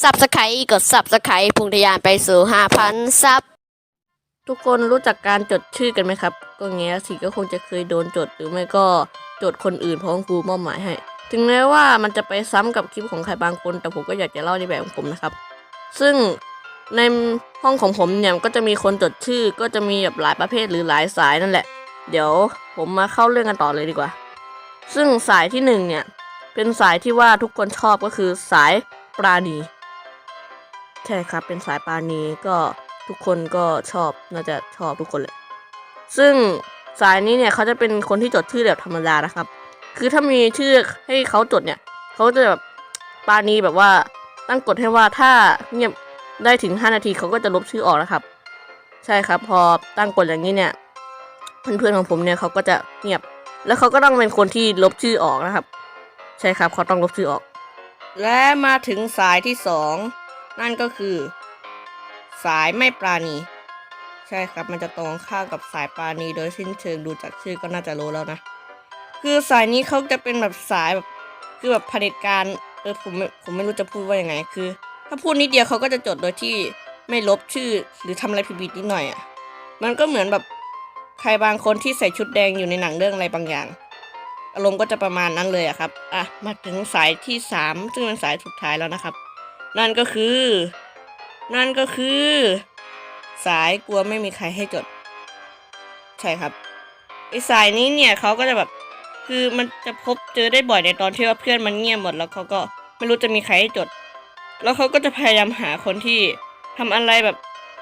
สับสไคร์กดสับสไคร์พุ่งทะยานไปสู่ห้าพันซับ ทุกคนรู้จักการจดชื่อกันไหมครับ ก็เงี้ยสิก็คงจะเคยโดนจดหรือไม่ก็จดคนอื่นเพราะคุณครูมอบหมายให้ ถึงแม้ว่ามันจะไปซ้ำกับคลิปของใครบางคน แต่ผมก็อยากจะเล่าในแบบของผมนะครับ ซึ่งในห้องของผมเนี่ยก็จะมีคนจดชื่อ ก็จะมีแบบหลายประเภทหรือหลายสายนั่นแหละ เดี๋ยวผมมาเข้าเรื่องกันต่อเลยดีกว่า ซึ่งสายที่หนึ่งเนี่ยเป็นสายที่ว่าทุกคนชอบก็คือสายปราณี ใช่ครับเป็นสายปาณีก็ทุกคนก็ชอบน่าจะชอบทุกคนเลย ซึ่งสายนี้เนี่ยเขาจะเป็นคนที่จดชื่อแบบธรรมดานะครับ คือถ้ามีชื่อให้เขาจดเนี่ยเขาจะแบบปาณีแบบว่าตั้งกฎให้ว่าถ้าเงียบได้ถึง 5 นาทีเขาก็จะลบชื่อออกนะครับ ใช่ครับ พอตั้งกฎอย่างนี้เนี่ยเพื่อนๆของผมเนี่ยเขาก็จะเงียบ แล้วเขาก็ต้องเป็นคนที่ลบชื่อออกนะครับ ใช่ครับเขาต้องลบชื่อออก และมาถึงสายที่สอง นั่นก็คือ สายไม่ปราณี ใช่ครับมันจะตรงข้ามกับสายปราณีโดยสิ้นเชิงดูจากชื่อก็น่าจะรู้แล้วนะ คือสายนี้เขาจะเป็นแบบสายแบบคือแบบเผด็จการเออผมผมไม่รู้จะพูดว่ายังไงคือ ถ้าพูดนิดเดียวเขาก็จะจดโดยที่ไม่ลบชื่อหรือทำอะไรผิดๆนิดหน่อยอะ่ะมันก็เหมือนแบบใครบางคนที่ใส่ชุดแดงอยู่ในหนังเรื่องอะไรบางอย่าง อารมณ์ก็จะประมาณนั้นเลยอะครับ อะ มาถึงสายที่สามซึ่งเป็นสายสุดท้ายแล้วนะครับ นั่นก็คือ นั่นก็คือ สายกลัวไม่มีใครให้จด ใช่ครับไอสายนี้เนี่ยเขาก็จะแบบคือมันจะพบเจอได้บ่อยในตอนที่ว่าเพื่อนมันเงียบหมดแล้วเขาก็ไม่รู้จะมีใครให้จด แล้วเขาก็จะพยายามหาคนที่ทำอะไรแบบ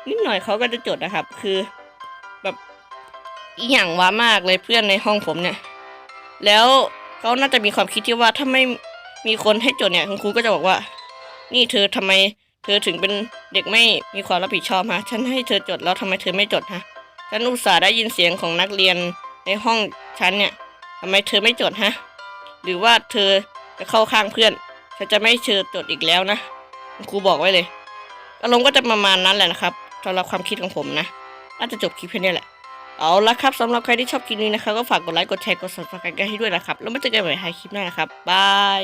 นิดหน่อยเขาก็จะจดนะครับ คือแบบอีหย่างว้ามากเลยเพื่อนในห้องผมเนี่ย แล้วเขาน่าจะมีความคิดที่ว่าถ้าไม่มีคนให้จดเนี่ยคุณครูก็จะบอกว่า นี่เธอทำไม เธอถึงเป็นเด็กไม่มีความรับผิดชอบฮะ ฉันให้เธอจดแล้วทำไมเธอไม่จดฮะ ฉันอุตส่าห์ได้ยินเสียงของนักเรียนในห้องฉันเนี่ยทำไมเธอไม่จดฮะ หรือว่าเธอจะเข้าข้างเพื่อน ฉันจะไม่ให้เธอจดอีกแล้วนะ ครูบอกไว้เลย อารมณ์ก็จะประมาณนั้นแหละนะครับสำหรับความคิดของผมนะ น่าจะจบคลิปแค่นี้แหละ เอาละครับสำหรับใครที่ชอบคลิปนี้นะครับก็ฝากกดไลค์ กดแชร์ กด subscribe กันให้ด้วยนะครับ แล้วมาเจอกันใหม่ในคลิปหน้านะครับ บาย